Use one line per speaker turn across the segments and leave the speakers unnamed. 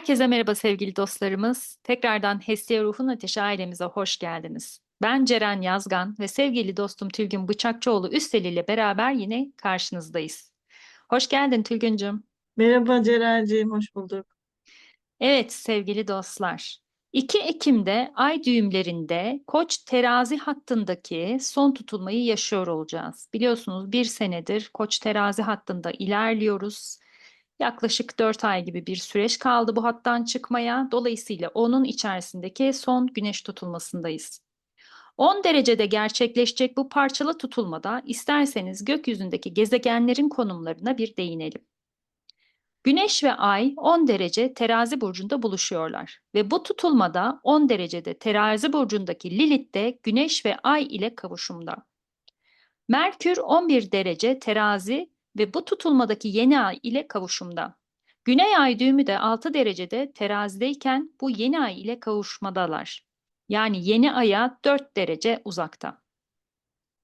Herkese merhaba sevgili dostlarımız. Tekrardan Hestia Ruhun Ateşi ailemize hoş geldiniz. Ben Ceren Yazgan ve sevgili dostum Tülgün Bıçakçıoğlu Üstel ile beraber yine karşınızdayız. Hoş geldin Tülgüncüm.
Merhaba Ceren'ciğim, hoş bulduk.
Evet sevgili dostlar. 2 Ekim'de ay düğümlerinde Koç terazi hattındaki son tutulmayı yaşıyor olacağız. Biliyorsunuz bir senedir Koç terazi hattında ilerliyoruz. Yaklaşık 4 ay gibi bir süreç kaldı bu hattan çıkmaya. Dolayısıyla onun içerisindeki son güneş tutulmasındayız. 10 derecede gerçekleşecek bu parçalı tutulmada isterseniz gökyüzündeki gezegenlerin konumlarına bir değinelim. Güneş ve Ay 10 derece terazi burcunda buluşuyorlar ve bu tutulmada 10 derecede terazi burcundaki Lilith de Güneş ve Ay ile kavuşumda. Merkür 11 derece terazi ve bu tutulmadaki yeni ay ile kavuşumda. Güney ay düğümü de 6 derecede terazideyken bu yeni ay ile kavuşmadalar. Yani yeni aya 4 derece uzakta.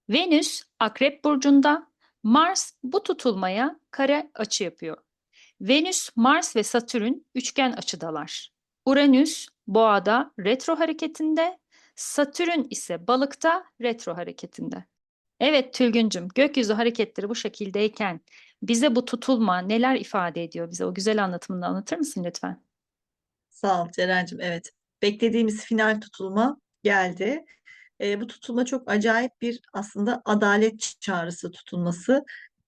Venüs akrep burcunda, Mars bu tutulmaya kare açı yapıyor. Venüs, Mars ve Satürn üçgen açıdalar. Uranüs boğada retro hareketinde, Satürn ise balıkta retro hareketinde. Evet Tülgüncüm, gökyüzü hareketleri bu şekildeyken bize bu tutulma neler ifade ediyor bize? O güzel anlatımını anlatır mısın lütfen?
Sağ ol Ceren'ciğim, evet. Beklediğimiz final tutulma geldi. Ee, bu tutulma çok acayip bir aslında adalet çağrısı tutulması.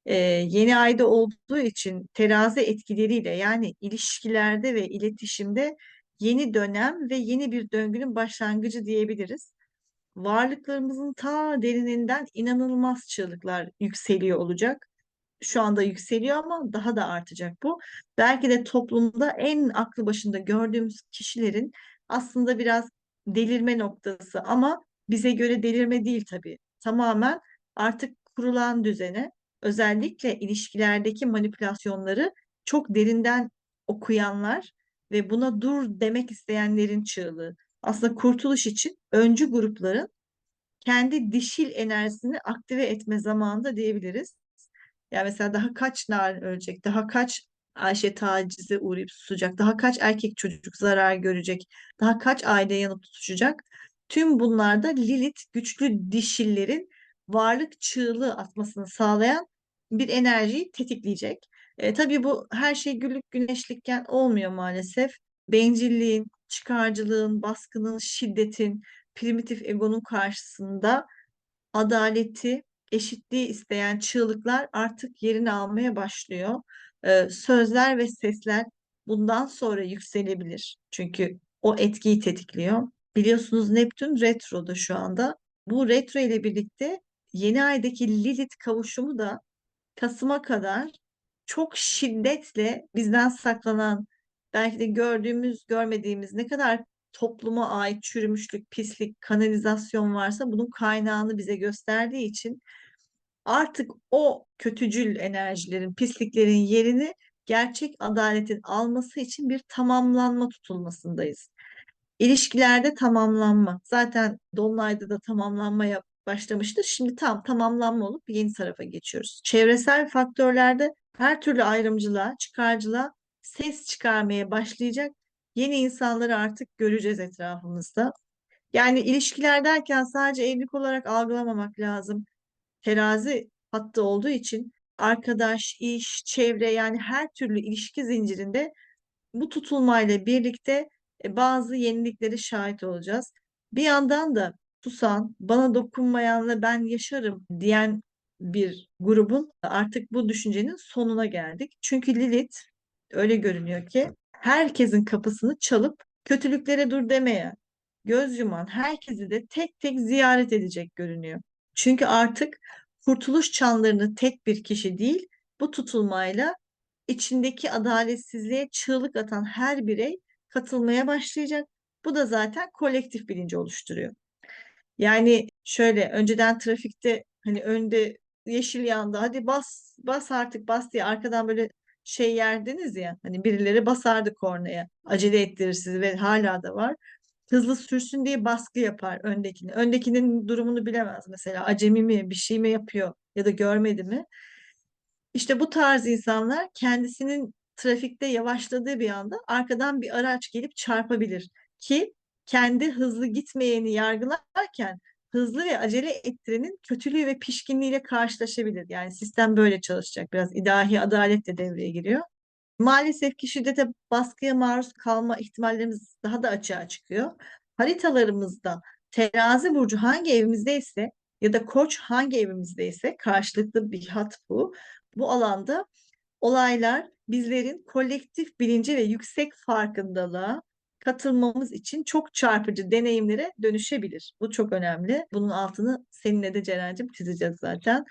Ee, yeni ayda olduğu için terazi etkileriyle yani ilişkilerde ve iletişimde yeni dönem ve yeni bir döngünün başlangıcı diyebiliriz. Varlıklarımızın ta derininden inanılmaz çığlıklar yükseliyor olacak. Şu anda yükseliyor ama daha da artacak bu. Belki de toplumda en aklı başında gördüğümüz kişilerin aslında biraz delirme noktası ama bize göre delirme değil tabii. Tamamen artık kurulan düzene özellikle ilişkilerdeki manipülasyonları çok derinden okuyanlar ve buna dur demek isteyenlerin çığlığı. Aslında kurtuluş için öncü grupların kendi dişil enerjisini aktive etme zamanında diyebiliriz. Yani mesela daha kaç narin ölecek, daha kaç Ayşe tacize uğrayıp susacak, daha kaç erkek çocuk zarar görecek, daha kaç aile yanıp tutuşacak. Tüm bunlarda Lilith güçlü dişillerin varlık çığlığı atmasını sağlayan bir enerjiyi tetikleyecek. E, tabii bu her şey güllük güneşlikken olmuyor maalesef. Bencilliğin, çıkarcılığın, baskının, şiddetin, primitif egonun karşısında adaleti, eşitliği isteyen çığlıklar artık yerini almaya başlıyor. Ee, sözler ve sesler bundan sonra yükselebilir. Çünkü o etkiyi tetikliyor. Biliyorsunuz Neptün retroda şu anda. Bu retro ile birlikte yeni aydaki Lilith kavuşumu da Kasım'a kadar çok şiddetle bizden saklanan, belki de gördüğümüz, görmediğimiz ne kadar topluma ait çürümüşlük, pislik, kanalizasyon varsa bunun kaynağını bize gösterdiği için artık o kötücül enerjilerin, pisliklerin yerini gerçek adaletin alması için bir tamamlanma tutulmasındayız. İlişkilerde tamamlanma. Zaten Dolunay'da da tamamlanmaya başlamıştır. Şimdi tam tamamlanma olup yeni tarafa geçiyoruz. Çevresel faktörlerde her türlü ayrımcılığa, çıkarcılığa ses çıkarmaya başlayacak yeni insanları artık göreceğiz etrafımızda. Yani ilişkiler derken sadece evlilik olarak algılamamak lazım. Terazi hattı olduğu için arkadaş, iş, çevre yani her türlü ilişki zincirinde bu tutulmayla birlikte e, bazı yeniliklere şahit olacağız. Bir yandan da susan, bana dokunmayanla ben yaşarım diyen bir grubun artık bu düşüncenin sonuna geldik. Çünkü Lilith öyle görünüyor ki herkesin kapısını çalıp kötülüklere dur demeye göz yuman herkesi de tek tek ziyaret edecek görünüyor. Çünkü artık kurtuluş çanlarını tek bir kişi değil bu tutulmayla içindeki adaletsizliğe çığlık atan her birey katılmaya başlayacak. Bu da zaten kolektif bilinci oluşturuyor. Yani şöyle önceden trafikte hani önde yeşil yandı hadi bas bas artık bas diye arkadan böyle şey yerdiniz ya hani birileri basardı kornaya acele ettirir sizi ve hala da var. Hızlı sürsün diye baskı yapar öndekini. Öndekinin durumunu bilemez mesela acemi mi bir şey mi yapıyor ya da görmedi mi? İşte bu tarz insanlar kendisinin trafikte yavaşladığı bir anda arkadan bir araç gelip çarpabilir ki kendi hızlı gitmeyeni yargılarken hızlı ve acele ettirenin kötülüğü ve pişkinliğiyle karşılaşabilir. Yani sistem böyle çalışacak. Biraz ilahi adalet de devreye giriyor. Maalesef ki şiddete, baskıya maruz kalma ihtimallerimiz daha da açığa çıkıyor. Haritalarımızda terazi burcu hangi evimizdeyse ya da koç hangi evimizdeyse karşılıklı bir hat bu. Bu alanda olaylar bizlerin kolektif bilince ve yüksek farkındalığa katılmamız için çok çarpıcı deneyimlere dönüşebilir. Bu çok önemli. Bunun altını seninle de Ceren'cim çizeceğiz zaten.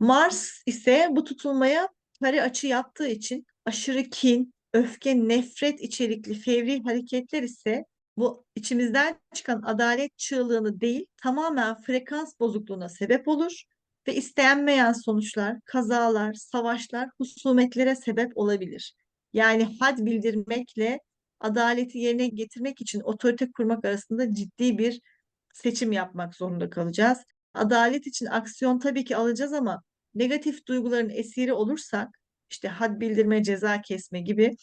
Mars ise bu tutulmaya kare açı yaptığı için aşırı kin, öfke, nefret içerikli fevri hareketler ise bu içimizden çıkan adalet çığlığını değil tamamen frekans bozukluğuna sebep olur ve istenmeyen sonuçlar, kazalar, savaşlar, husumetlere sebep olabilir. Yani had bildirmekle adaleti yerine getirmek için otorite kurmak arasında ciddi bir seçim yapmak zorunda kalacağız. Adalet için aksiyon tabii ki alacağız ama negatif duyguların esiri olursak işte had bildirme, ceza kesme gibi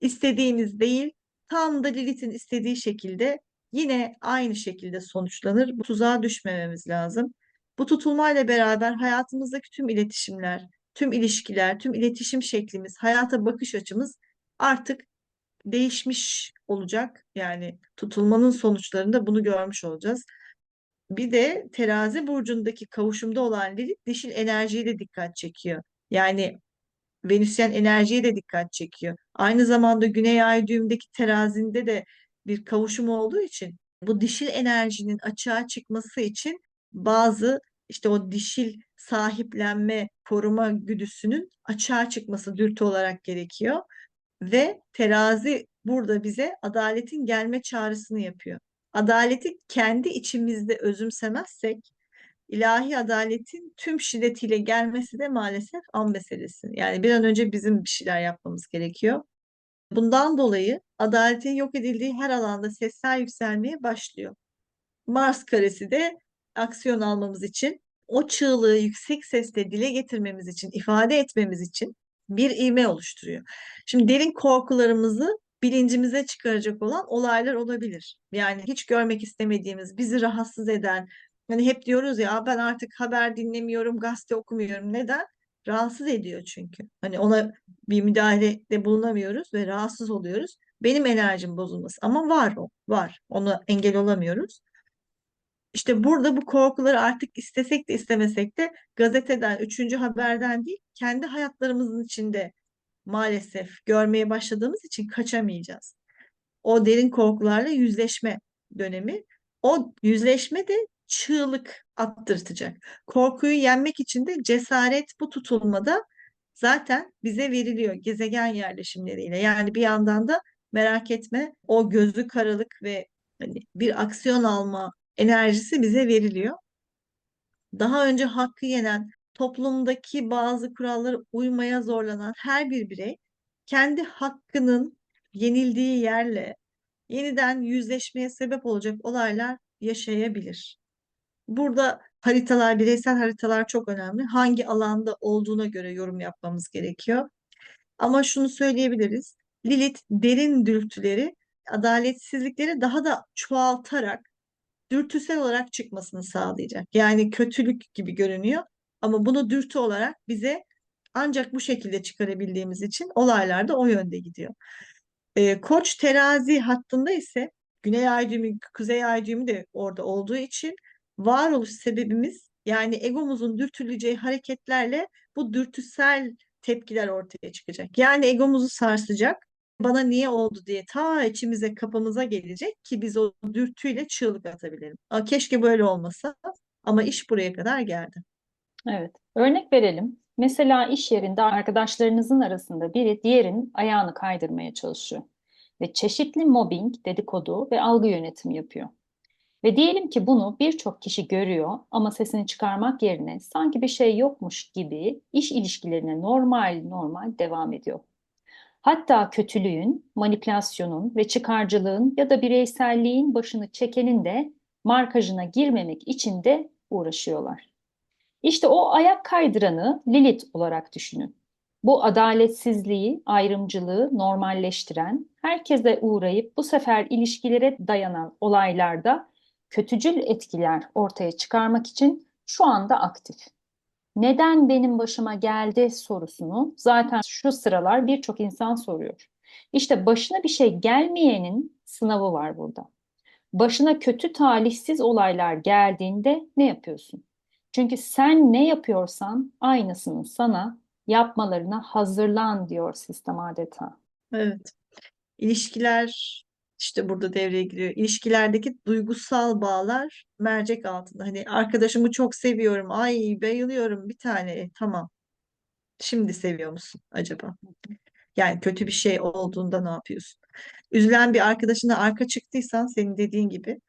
istediğimiz değil tam da Lilith'in istediği şekilde yine aynı şekilde sonuçlanır. Bu tuzağa düşmememiz lazım. Bu tutulmayla beraber hayatımızdaki tüm iletişimler, tüm ilişkiler, tüm iletişim şeklimiz, hayata bakış açımız artık değişmiş olacak. Yani tutulmanın sonuçlarında bunu görmüş olacağız. Bir de terazi burcundaki kavuşumda olan Lilith dişil enerjiye de dikkat çekiyor. Yani Venüsyen enerjiye de dikkat çekiyor. Aynı zamanda Güney Ay düğümdeki terazinde de bir kavuşum olduğu için bu dişil enerjinin açığa çıkması için bazı işte o dişil sahiplenme, koruma güdüsünün açığa çıkması dürtü olarak gerekiyor. Ve terazi burada bize adaletin gelme çağrısını yapıyor. Adaleti kendi içimizde özümsemezsek ilahi adaletin tüm şiddetiyle gelmesi de maalesef an meselesi. Yani bir an önce bizim bir şeyler yapmamız gerekiyor. Bundan dolayı adaletin yok edildiği her alanda sesler yükselmeye başlıyor. Mars karesi de aksiyon almamız için, o çığlığı yüksek sesle dile getirmemiz için, ifade etmemiz için bir ivme oluşturuyor. Şimdi derin korkularımızı bilincimize çıkaracak olan olaylar olabilir. Yani hiç görmek istemediğimiz, bizi rahatsız eden, Hani hep diyoruz ya ben artık haber dinlemiyorum, gazete okumuyorum. Neden? Rahatsız ediyor çünkü. Hani ona bir müdahalede bulunamıyoruz ve rahatsız oluyoruz. Benim enerjim bozulması ama var o, var. Onu engel olamıyoruz. İşte burada bu korkuları artık istesek de istemesek de gazeteden, üçüncü haberden değil, kendi hayatlarımızın içinde maalesef görmeye başladığımız için kaçamayacağız. O derin korkularla yüzleşme dönemi. O yüzleşme de çığlık attırtacak. Korkuyu yenmek için de cesaret bu tutulmada zaten bize veriliyor gezegen yerleşimleriyle. Yani bir yandan da merak etme o gözü karalık ve hani bir aksiyon alma enerjisi bize veriliyor. Daha önce hakkı yenen, toplumdaki bazı kurallara uymaya zorlanan her bir birey kendi hakkının yenildiği yerle yeniden yüzleşmeye sebep olacak olaylar yaşayabilir. Burada haritalar, bireysel haritalar çok önemli. Hangi alanda olduğuna göre yorum yapmamız gerekiyor. Ama şunu söyleyebiliriz. Lilith derin dürtüleri, adaletsizlikleri daha da çoğaltarak dürtüsel olarak çıkmasını sağlayacak. Yani kötülük gibi görünüyor ama bunu dürtü olarak bize ancak bu şekilde çıkarabildiğimiz için olaylar da o yönde gidiyor. Ee, Koç terazi hattında ise Güney ay düğümü, Kuzey ay düğümü de orada olduğu için varoluş sebebimiz yani egomuzun dürtüleceği hareketlerle bu dürtüsel tepkiler ortaya çıkacak. Yani egomuzu sarsacak. Bana niye oldu diye ta içimize kapımıza gelecek ki biz o dürtüyle çığlık atabilelim. Aa, keşke böyle olmasa ama iş buraya kadar geldi.
Evet. Örnek verelim. Mesela iş yerinde arkadaşlarınızın arasında biri diğerinin ayağını kaydırmaya çalışıyor ve çeşitli mobbing, dedikodu ve algı yönetimi yapıyor. Ve diyelim ki bunu birçok kişi görüyor ama sesini çıkarmak yerine sanki bir şey yokmuş gibi iş ilişkilerine normal normal devam ediyor. Hatta kötülüğün, manipülasyonun ve çıkarcılığın ya da bireyselliğin başını çekenin de markajına girmemek için de uğraşıyorlar. İşte o ayak kaydıranı Lilith olarak düşünün. Bu adaletsizliği, ayrımcılığı normalleştiren, herkese uğrayıp bu sefer ilişkilere dayanan olaylarda kötücül etkiler ortaya çıkarmak için şu anda aktif. Neden benim başıma geldi sorusunu zaten şu sıralar birçok insan soruyor. İşte başına bir şey gelmeyenin sınavı var burada. Başına kötü talihsiz olaylar geldiğinde ne yapıyorsun? Çünkü sen ne yapıyorsan aynısını sana yapmalarına hazırlan diyor sistem adeta.
Evet. İlişkiler işte burada devreye giriyor. İlişkilerdeki duygusal bağlar mercek altında. Hani arkadaşımı çok seviyorum. Ay bayılıyorum bir tane. E, tamam. Şimdi seviyor musun acaba? Yani kötü bir şey olduğunda ne yapıyorsun? Üzülen bir arkadaşına arka çıktıysan senin dediğin gibi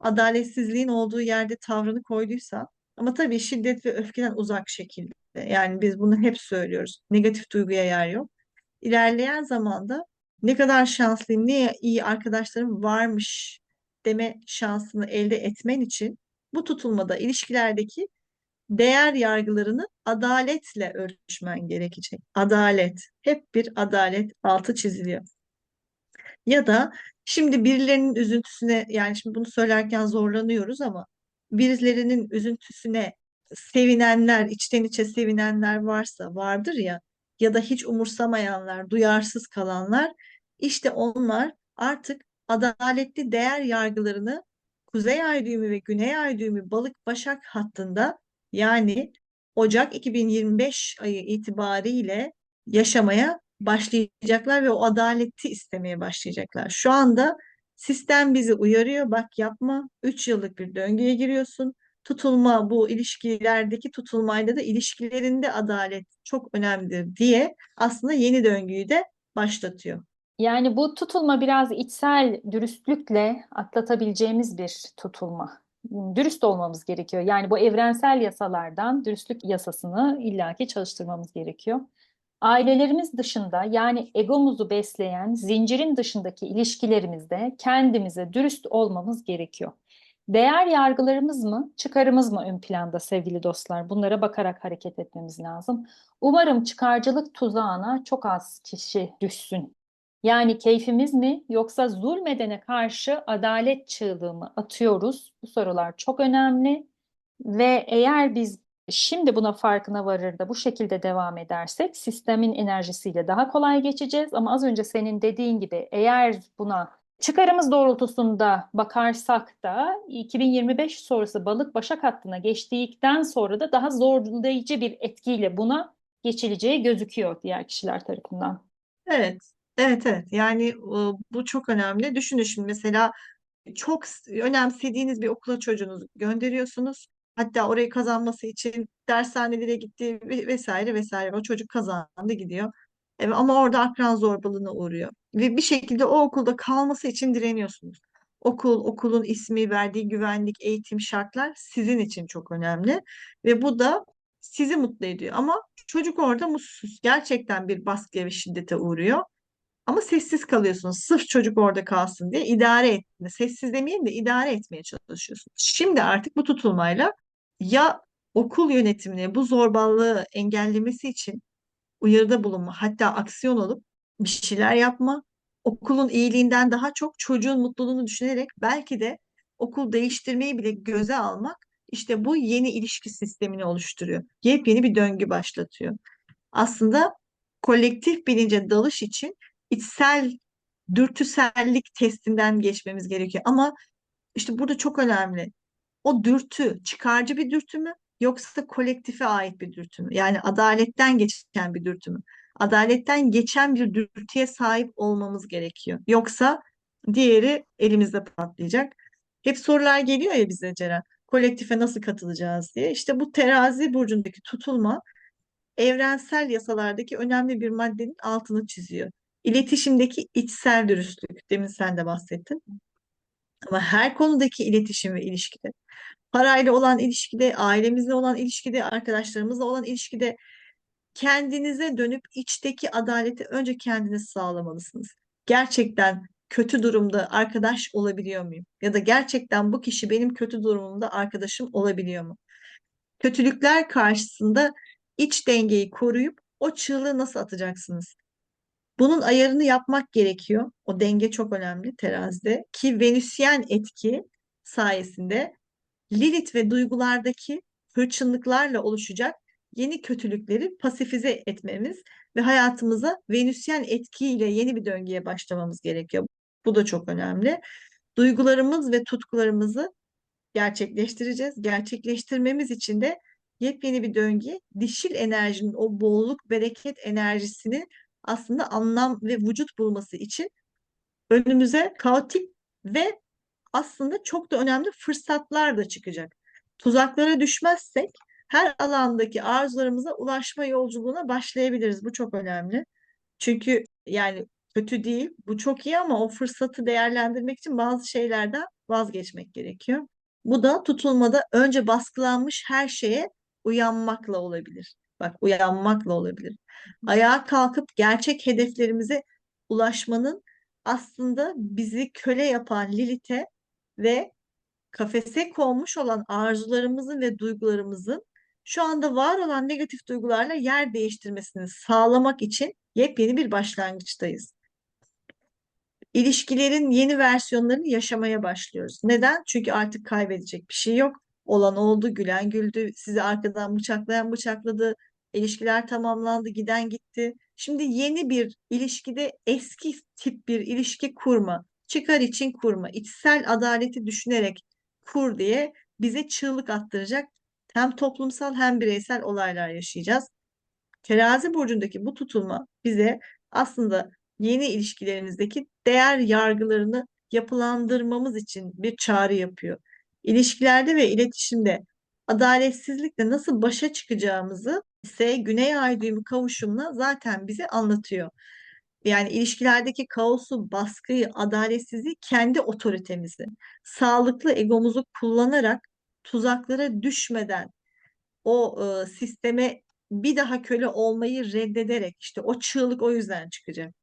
adaletsizliğin olduğu yerde tavrını koyduysan ama tabii şiddet ve öfkeden uzak şekilde. Yani biz bunu hep söylüyoruz. Negatif duyguya yer yok. İlerleyen zamanda ne kadar şanslıyım, ne iyi arkadaşlarım varmış deme şansını elde etmen için bu tutulmada ilişkilerdeki değer yargılarını adaletle ölçmen gerekecek. Adalet. Hep bir adalet altı çiziliyor. Ya da şimdi birilerinin üzüntüsüne yani şimdi bunu söylerken zorlanıyoruz ama birilerinin üzüntüsüne sevinenler, içten içe sevinenler varsa vardır ya ya da hiç umursamayanlar, duyarsız kalanlar işte onlar artık adaletli değer yargılarını Kuzey Ay düğümü ve Güney Ay düğümü Balık Başak hattında yani Ocak 2025 ayı itibariyle yaşamaya başlayacaklar ve o adaleti istemeye başlayacaklar. Şu anda sistem bizi uyarıyor. Bak yapma. 3 yıllık bir döngüye giriyorsun. Tutulma bu ilişkilerdeki tutulmayla da ilişkilerinde adalet çok önemlidir diye aslında yeni döngüyü de başlatıyor.
Yani bu tutulma biraz içsel dürüstlükle atlatabileceğimiz bir tutulma. Dürüst olmamız gerekiyor. Yani bu evrensel yasalardan dürüstlük yasasını illaki çalıştırmamız gerekiyor. Ailelerimiz dışında yani egomuzu besleyen zincirin dışındaki ilişkilerimizde kendimize dürüst olmamız gerekiyor. Değer yargılarımız mı, çıkarımız mı ön planda sevgili dostlar? Bunlara bakarak hareket etmemiz lazım. Umarım çıkarcılık tuzağına çok az kişi düşsün. Yani keyfimiz mi yoksa zulmedene karşı adalet çığlığı mı atıyoruz? Bu sorular çok önemli ve eğer biz şimdi buna farkına varır da bu şekilde devam edersek sistemin enerjisiyle daha kolay geçeceğiz. Ama az önce senin dediğin gibi eğer buna çıkarımız doğrultusunda bakarsak da 2025 sonrası balık başak hattına geçtikten sonra da daha zorlayıcı bir etkiyle buna geçileceği gözüküyor diğer kişiler tarafından.
Evet, evet, evet. Yani bu çok önemli. Düşünün şimdi mesela çok önemsediğiniz bir okula çocuğunuzu gönderiyorsunuz. Hatta orayı kazanması için dershanelere gitti ve- vesaire vesaire. O çocuk kazandı gidiyor. Evet, ama orada akran zorbalığına uğruyor. Ve bir şekilde o okulda kalması için direniyorsunuz. Okul, okulun ismi, verdiği güvenlik, eğitim, şartlar sizin için çok önemli. Ve bu da sizi mutlu ediyor. Ama çocuk orada mutsuz. Gerçekten bir baskıya ve şiddete uğruyor. Ama sessiz kalıyorsunuz. Sırf çocuk orada kalsın diye idare etme. Sessiz demeyin de idare etmeye çalışıyorsunuz. Şimdi artık bu tutulmayla ya okul yönetimine bu zorbalığı engellemesi için uyarıda bulunma, hatta aksiyon olup bir şeyler yapma, okulun iyiliğinden daha çok çocuğun mutluluğunu düşünerek belki de okul değiştirmeyi bile göze almak işte bu yeni ilişki sistemini oluşturuyor. Yepyeni bir döngü başlatıyor. Aslında kolektif bilince dalış için içsel dürtüsellik testinden geçmemiz gerekiyor. Ama işte burada çok önemli. O dürtü çıkarcı bir dürtü mü yoksa kolektife ait bir dürtü mü? Yani adaletten geçen bir dürtü mü? Adaletten geçen bir dürtüye sahip olmamız gerekiyor. Yoksa diğeri elimizde patlayacak. Hep sorular geliyor ya bize Ceren. Kolektife nasıl katılacağız diye. İşte bu terazi burcundaki tutulma evrensel yasalardaki önemli bir maddenin altını çiziyor. İletişimdeki içsel dürüstlük. Demin sen de bahsettin. Ama her konudaki iletişim ve ilişkide, parayla olan ilişkide, ailemizle olan ilişkide, arkadaşlarımızla olan ilişkide kendinize dönüp içteki adaleti önce kendiniz sağlamalısınız. Gerçekten kötü durumda arkadaş olabiliyor muyum? Ya da gerçekten bu kişi benim kötü durumumda arkadaşım olabiliyor mu? Kötülükler karşısında iç dengeyi koruyup o çığlığı nasıl atacaksınız? Bunun ayarını yapmak gerekiyor. O denge çok önemli terazide ki Venüsyen etki sayesinde Lilith ve duygulardaki hırçınlıklarla oluşacak yeni kötülükleri pasifize etmemiz ve hayatımıza Venüsyen etkiyle yeni bir döngüye başlamamız gerekiyor. Bu da çok önemli. Duygularımız ve tutkularımızı gerçekleştireceğiz. Gerçekleştirmemiz için de yepyeni bir döngüye dişil enerjinin o bolluk, bereket enerjisini aslında anlam ve vücut bulması için önümüze kaotik ve aslında çok da önemli fırsatlar da çıkacak. Tuzaklara düşmezsek her alandaki arzularımıza ulaşma yolculuğuna başlayabiliriz. Bu çok önemli. Çünkü yani kötü değil, bu çok iyi ama o fırsatı değerlendirmek için bazı şeylerden vazgeçmek gerekiyor. Bu da tutulmada önce baskılanmış her şeye uyanmakla olabilir. Bak uyanmakla olabilir. Ayağa kalkıp gerçek hedeflerimize ulaşmanın aslında bizi köle yapan Lilith'e ve kafese konmuş olan arzularımızın ve duygularımızın şu anda var olan negatif duygularla yer değiştirmesini sağlamak için yepyeni bir başlangıçtayız. İlişkilerin yeni versiyonlarını yaşamaya başlıyoruz. Neden? Çünkü artık kaybedecek bir şey yok. Olan oldu, gülen güldü, sizi arkadan bıçaklayan bıçakladı, ilişkiler tamamlandı, giden gitti. Şimdi yeni bir ilişkide eski tip bir ilişki kurma, çıkar için kurma, içsel adaleti düşünerek kur diye bize çığlık attıracak hem toplumsal hem bireysel olaylar yaşayacağız. Terazi burcundaki bu tutulma bize aslında yeni ilişkilerimizdeki değer yargılarını yapılandırmamız için bir çağrı yapıyor. İlişkilerde ve iletişimde adaletsizlikle nasıl başa çıkacağımızı ise Güney Ay düğümü kavuşumla zaten bize anlatıyor. Yani ilişkilerdeki kaosu, baskıyı, adaletsizliği kendi otoritemizi, sağlıklı egomuzu kullanarak tuzaklara düşmeden o e, sisteme bir daha köle olmayı reddederek işte o çığlık o yüzden çıkacak.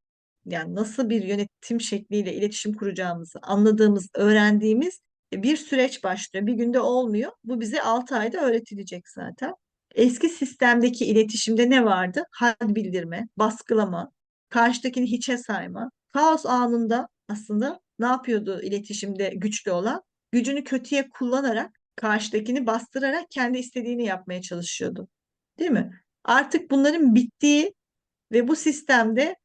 Yani nasıl bir yönetim şekliyle iletişim kuracağımızı anladığımız, öğrendiğimiz bir süreç başlıyor. Bir günde olmuyor. Bu bize 6 ayda öğretilecek zaten. Eski sistemdeki iletişimde ne vardı? Had bildirme, baskılama, karşıdakini hiçe sayma. Kaos anında aslında ne yapıyordu iletişimde güçlü olan? Gücünü kötüye kullanarak, karşıdakini bastırarak kendi istediğini yapmaya çalışıyordu. Değil mi? Artık bunların bittiği ve bu sistemde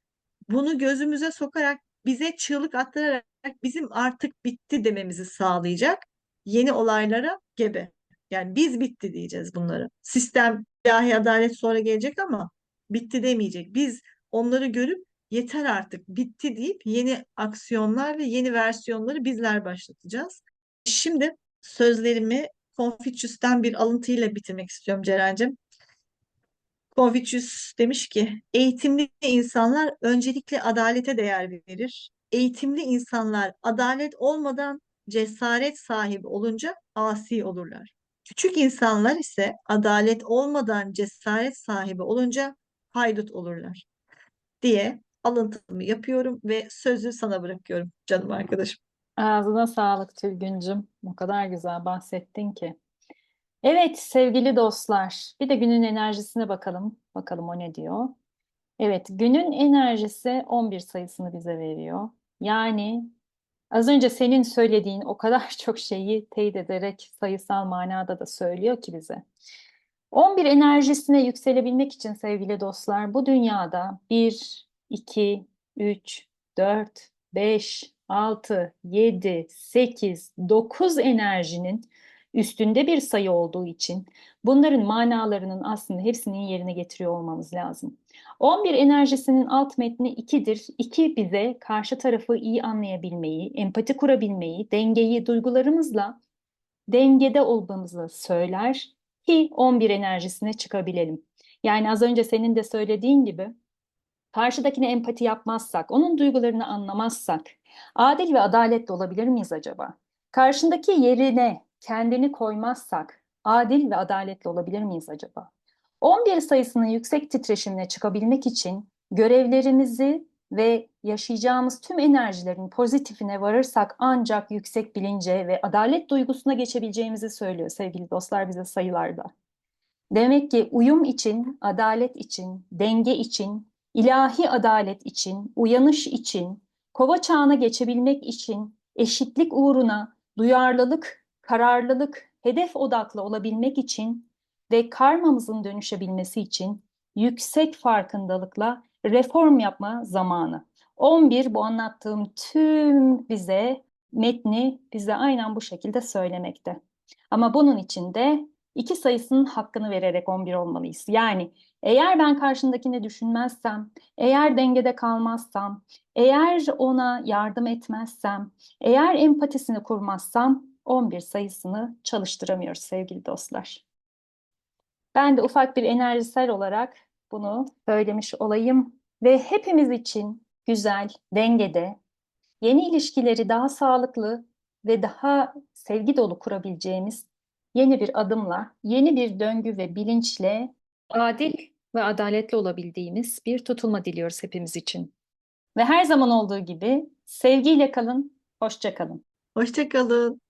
bunu gözümüze sokarak bize çığlık attırarak bizim artık bitti dememizi sağlayacak yeni olaylara gebe. Yani biz bitti diyeceğiz bunları. Sistem ilahi adalet sonra gelecek ama bitti demeyecek. Biz onları görüp yeter artık bitti deyip yeni aksiyonlar ve yeni versiyonları bizler başlatacağız. Şimdi sözlerimi Confucius'tan bir alıntıyla bitirmek istiyorum Ceren'cim. Confucius demiş ki, eğitimli insanlar öncelikle adalete değer verir. Eğitimli insanlar adalet olmadan cesaret sahibi olunca asi olurlar. Küçük insanlar ise adalet olmadan cesaret sahibi olunca haydut olurlar diye alıntımı yapıyorum ve sözü sana bırakıyorum canım arkadaşım.
Ağzına sağlık Tülgüncüm. O kadar güzel bahsettin ki. Evet sevgili dostlar, bir de günün enerjisine bakalım. Bakalım o ne diyor. Evet, günün enerjisi 11 sayısını bize veriyor. Yani az önce senin söylediğin o kadar çok şeyi teyit ederek sayısal manada da söylüyor ki bize. 11 enerjisine yükselebilmek için sevgili dostlar, bu dünyada 1, 2, 3, 4, 5, 6, 7, 8, 9 enerjinin üstünde bir sayı olduğu için bunların manalarının aslında hepsinin yerine getiriyor olmamız lazım. 11 enerjisinin alt metni 2'dir. 2 bize karşı tarafı iyi anlayabilmeyi, empati kurabilmeyi, dengeyi duygularımızla dengede olmamızı söyler ki 11 enerjisine çıkabilelim. Yani az önce senin de söylediğin gibi karşıdakine empati yapmazsak, onun duygularını anlamazsak adil ve adaletli olabilir miyiz acaba? Karşındaki yerine kendini koymazsak adil ve adaletli olabilir miyiz acaba? 11 sayısının yüksek titreşimine çıkabilmek için görevlerimizi ve yaşayacağımız tüm enerjilerin pozitifine varırsak ancak yüksek bilince ve adalet duygusuna geçebileceğimizi söylüyor sevgili dostlar bize sayılarda. Demek ki uyum için, adalet için, denge için, ilahi adalet için, uyanış için, kova çağına geçebilmek için, eşitlik uğruna duyarlılık, kararlılık, hedef odaklı olabilmek için ve karmamızın dönüşebilmesi için yüksek farkındalıkla reform yapma zamanı. 11 bu anlattığım tüm bize metni bize aynen bu şekilde söylemekte. Ama bunun için de iki sayısının hakkını vererek 11 olmalıyız. Yani eğer ben karşındakini düşünmezsem, eğer dengede kalmazsam, eğer ona yardım etmezsem, eğer empatisini kurmazsam 11 sayısını çalıştıramıyoruz sevgili dostlar. Ben de ufak bir enerjisel olarak bunu söylemiş olayım ve hepimiz için güzel, dengede, yeni ilişkileri daha sağlıklı ve daha sevgi dolu kurabileceğimiz yeni bir adımla, yeni bir döngü ve bilinçle adil ve adaletli olabildiğimiz bir tutulma diliyoruz hepimiz için. Ve her zaman olduğu gibi sevgiyle kalın, hoşça kalın.
Hoşça kalın.